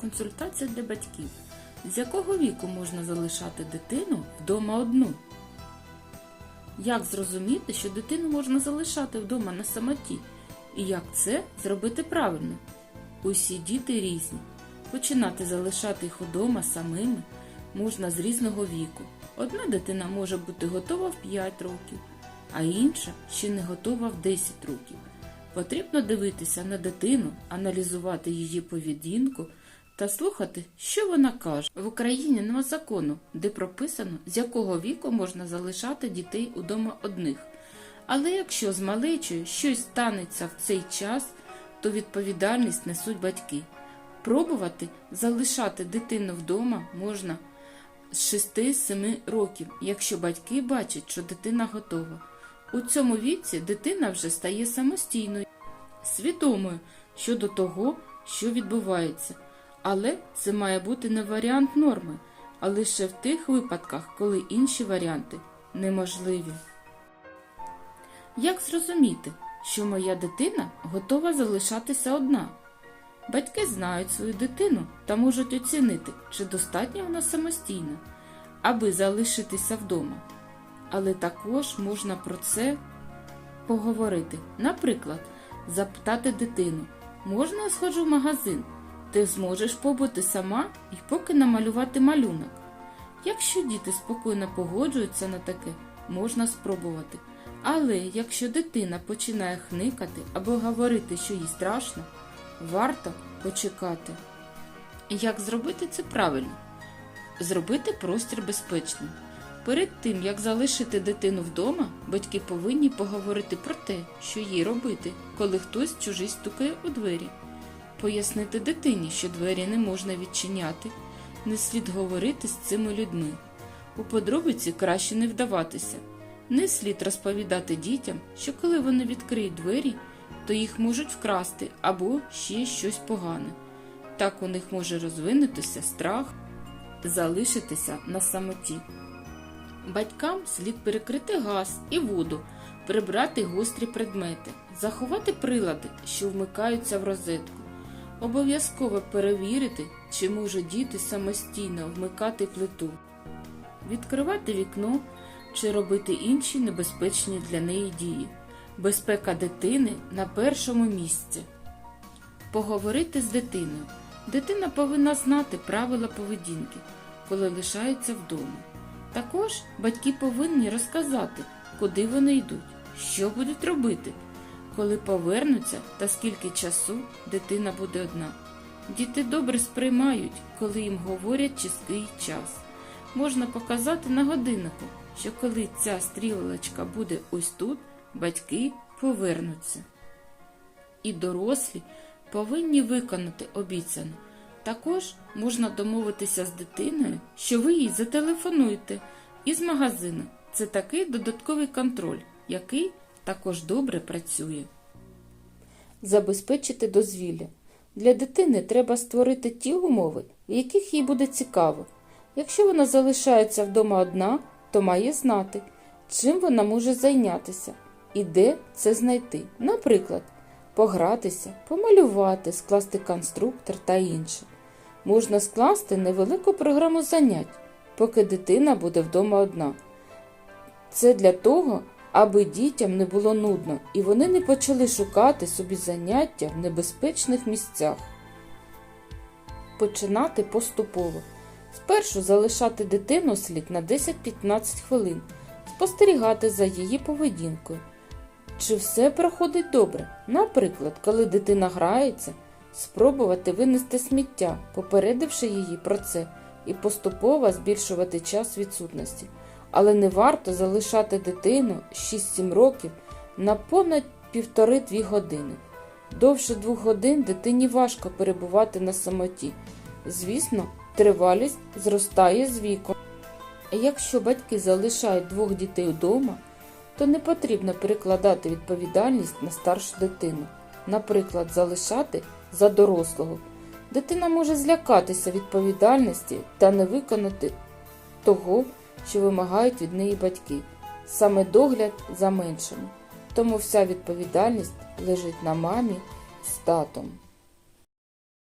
Консультація для батьків. З якого віку можна залишати дитину вдома одну? Як зрозуміти, що дитину можна залишати вдома на самоті? І як це зробити правильно? Усі діти різні. Починати залишати їх удома самими можна з різного віку. Одна дитина може бути готова в 5 років, а інша ще не готова в 10 років. Потрібно дивитися на дитину, аналізувати її поведінку та слухати, що вона каже. В Україні нема закону, де прописано, з якого віку можна залишати дітей удома одних. Але якщо з малечою щось станеться в цей час, то відповідальність несуть батьки. Пробувати залишати дитину вдома можна з 6-7 років, якщо батьки бачать, що дитина готова. У цьому віці дитина вже стає самостійною, свідомою щодо того, що відбувається. Але це має бути не варіант норми, а лише в тих випадках, коли інші варіанти неможливі. Як зрозуміти, що моя дитина готова залишатися одна? Батьки знають свою дитину та можуть оцінити, чи достатньо вона самостійна, аби залишитися вдома. Але також можна про це поговорити. Наприклад, запитати дитину: можна я сходжу в магазин? Ти зможеш побути сама і поки намалювати малюнок. Якщо діти спокійно погоджуються на таке, можна спробувати. Але якщо дитина починає хникати або говорити, що їй страшно, варто почекати. Як зробити це правильно? Зробити простір безпечним. Перед тим, як залишити дитину вдома, батьки повинні поговорити про те, що їй робити, коли хтось чужий стукає у двері. Пояснити дитині, що двері не можна відчиняти, не слід говорити з цими людьми. У подробиці краще не вдаватися. Не слід розповідати дітям, що коли вони відкриють двері, то їх можуть вкрасти або ще щось погане. Так у них може розвинутися страх, залишитися на самоті. Батькам слід перекрити газ і воду, прибрати гострі предмети, заховати прилади, що вмикаються в розетку. Обов'язково перевірити, чи може діти самостійно вмикати плиту, відкривати вікно чи робити інші небезпечні для неї дії. Безпека дитини на першому місці. Поговорити з дитиною. Дитина повинна знати правила поведінки, коли лишається вдома. Також батьки повинні розказати, куди вони йдуть, що будуть робити, коли повернуться та скільки часу дитина буде одна. Діти добре сприймають, коли їм говорять чіткий час. Можна показати на годиннику, що коли ця стрілочка буде ось тут, батьки повернуться. І дорослі повинні виконати обіцяне. Також можна домовитися з дитиною, що ви їй зателефонуєте із магазину. Це такий додатковий контроль, який також добре працює. Забезпечити дозвілля. Для дитини треба створити ті умови, в яких їй буде цікаво. Якщо вона залишається вдома одна, то має знати, чим вона може зайнятися і де це знайти. Наприклад, погратися, помалювати, скласти конструктор та інше. Можна скласти невелику програму занять, поки дитина буде вдома одна. Це для того, аби дітям не було нудно і вони не почали шукати собі заняття в небезпечних місцях. Починати поступово. Спершу залишати дитину слід на 10-15 хвилин, спостерігати за її поведінкою. Чи все проходить добре? Наприклад, коли дитина грається, спробувати винести сміття, попередивши її про це, і поступово збільшувати час відсутності. Але не варто залишати дитину 6-7 років на понад півтори-дві години. Довше двох годин дитині важко перебувати на самоті. Звісно, тривалість зростає з віком. Якщо батьки залишають двох дітей вдома, то не потрібно перекладати відповідальність на старшу дитину, наприклад, залишати за дорослого. Дитина може злякатися відповідальності та не виконати того, що вимагають від неї батьки, саме догляд за меншими. Тому вся відповідальність лежить на мамі з татом.